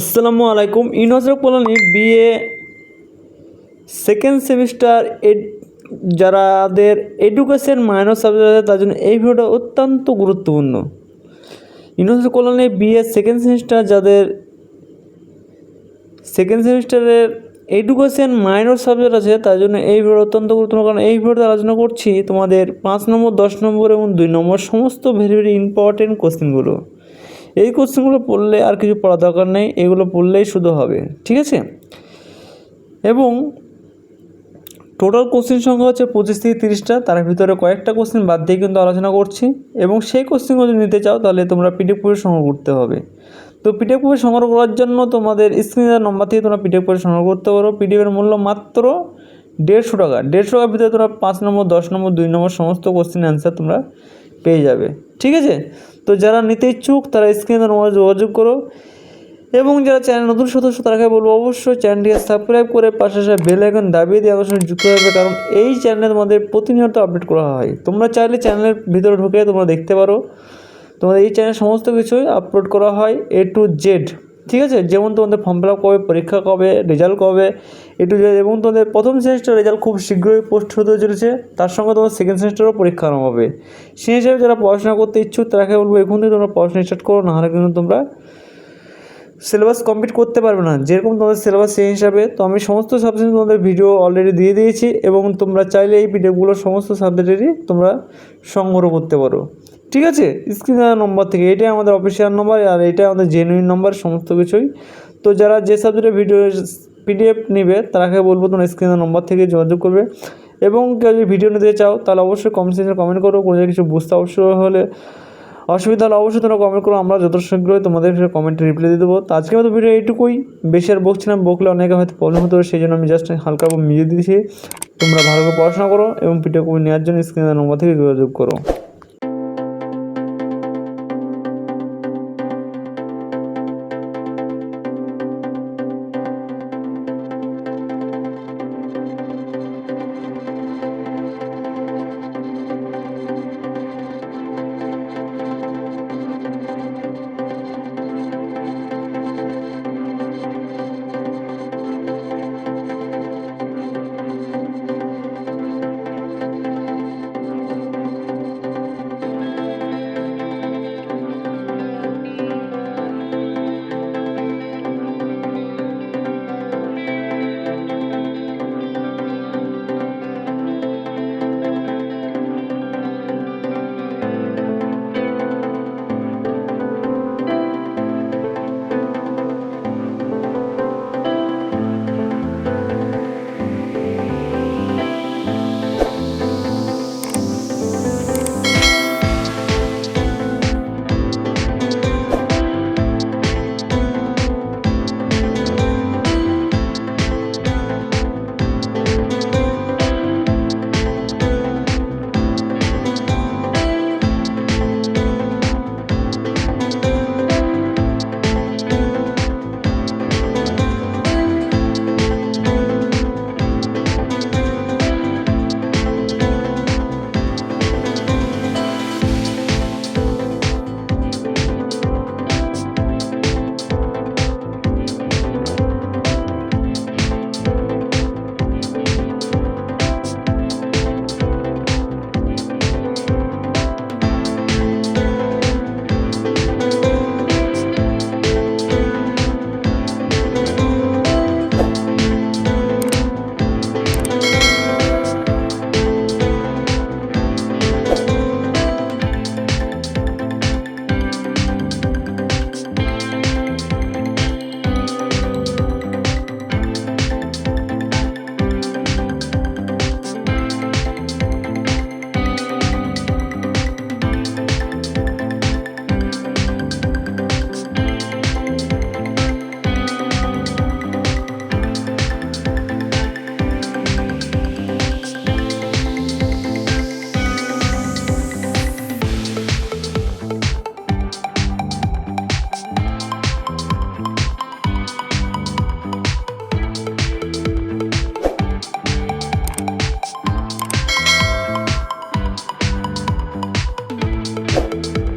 আসসালামু আলাইকুম। University colony BA second semester যারাদের education minor subject আছে, তার জন্য এই ভিডিওটা অত্যন্ত গুরুত্বপূর্ণ। University colony BA second semester যাদের সেকেন্ড সেমিস্টারের এডুকেশন মাইনর সাবজেক্ট আছে, তার জন্য এই ভিডিও অত্যন্ত গুরুত্বপূর্ণ, কারণ এই ভিডিওতে আলোচনা করছি তোমাদের পাঁচ নম্বর, দশ নম্বর এবং দুই নম্বর সমস্ত ভেরি ভেরি ইম্পর্টেন্ট কোশ্চেনগুলো এই কোশ্চেনগুলো পড়লে আর কিছু পড়া দরকার নেই, এগুলো পড়লেই শুধু হবে, ঠিক আছে? এবং টোটাল কোশ্চেন সংখ্যা হচ্ছে পঁচিশ থেকে তিরিশটা, তার ভিতরে কয়েকটা কোশ্চেন বাদ দিয়ে কিন্তু আলোচনা করছি, এবং সেই কোশ্চেনগুলো যদি নিতে চাও তাহলে তোমরা পিডিএফ করে সংগ্রহ করতে হবে। তো পিডিএফ করে সংগ্রহ করার জন্য তোমাদের স্ক্রিনের নম্বর থেকে তোমরা পিডিএফ করে সংগ্রহ করতে পারো। পিডিএফের মূল্য মাত্র দেড়শো টাকা, দেড়শো টাকার ভিতরে তোমরা পাঁচ নম্বর, দশ নম্বর, দুই নম্বর সমস্ত কোশ্চেন অ্যান্সার তোমরা পেয়ে যাবে, ঠিক আছে? তো যারা নিতে ইচ্ছুক, তারা স্ক্রিনে নম্বরে যোগাযোগ করো। এবং যারা চ্যানেল নতুন সদস্য, তারাকে বলব অবশ্যই চ্যানেলটিকে সাবস্ক্রাইব করে পাশে আসা বেল আইকন দাবিয়ে দিয়ে আমার সঙ্গে যুক্ত হবে কারণ এই চ্যানেলে তোমাদের প্রতিনিয়ত আপডেট করা হয়। তোমরা চাইলে চ্যানেলের ভিতরে ঢুকে তোমরা দেখতে পারো। তোমাদের এই চ্যানেল সমস্ত কিছুই আপলোড করা হয় এ টু জেড ঠিক আছে? যেমন তোমাদের ফর্ম ফিল আপ কবে, পরীক্ষা কবে রেজাল্ট কবে একটু এবং তোমাদের প্রথম সেমিস্টার রেজাল্ট খুব শীঘ্রই পোস্ট হতে চলেছে। তার সঙ্গে তোমার সেকেন্ড সেমিস্টারও পরীক্ষা আরম্ভ হবে। সেই হিসাবে যারা পড়াশোনা করতে ইচ্ছুক, তারাকে বলব এখন থেকে তোমরা পড়াশোনা স্টার্ট করো, নাহলে কিন্তু তোমরা সিলেবাস কমপ্লিট করতে পারবে না। যেরকম তোমাদের সিলেবাস সেই হিসাবে। তো আমি সমস্ত সাবজেক্ট তোমাদের ভিডিও অলরেডি দিয়ে দিয়েছি, এবং তোমরা চাইলে এই ভিডিওগুলো সমস্ত সাবজেক্টেরই তোমরা সংগ্রহ করতে পারো। ঠিক আছে? স্ক্রিনের নম্বর থেকে, এটাই আমাদের অফিসিয়াল নম্বর আর এটাই আমাদের জেনুইন নম্বর সমস্ত কিছুই। তো যারা যে সাবজেক্টের ভিডিও পিডিএফ নেবে তারাকে বলব তোমরা স্ক্রিনের নম্বর থেকে যোগাযোগ করবে। এবং কেউ যদি ভিডিও নিতে চাও, তাহলে অবশ্যই কমেন্ট সেকশনে কমেন্ট করো, কোনো কিছু বুঝতে অবশ্যই হলে অসুবিধা হলে অবশ্যই তোমরা কমেন্ট করো, আমরা যত শীঘ্রই তোমাদের কমেন্টে রিপ্লাই দিয়ে দেবো। তো আজকের মতো ভিডিও এইটুকুই। বেশি আর বকছিলাম বকলে অনেকে হয়তো প্রবলেম হতে সেই জন্য আমি জাস্ট হালকা মিলিয়ে দিয়েছি তোমরা ভালো করে পড়াশোনা করো এবং পিঠে কপি নেওয়ার জন্য স্ক্রিনের নম্বর থেকে যোগাযোগ করো। you.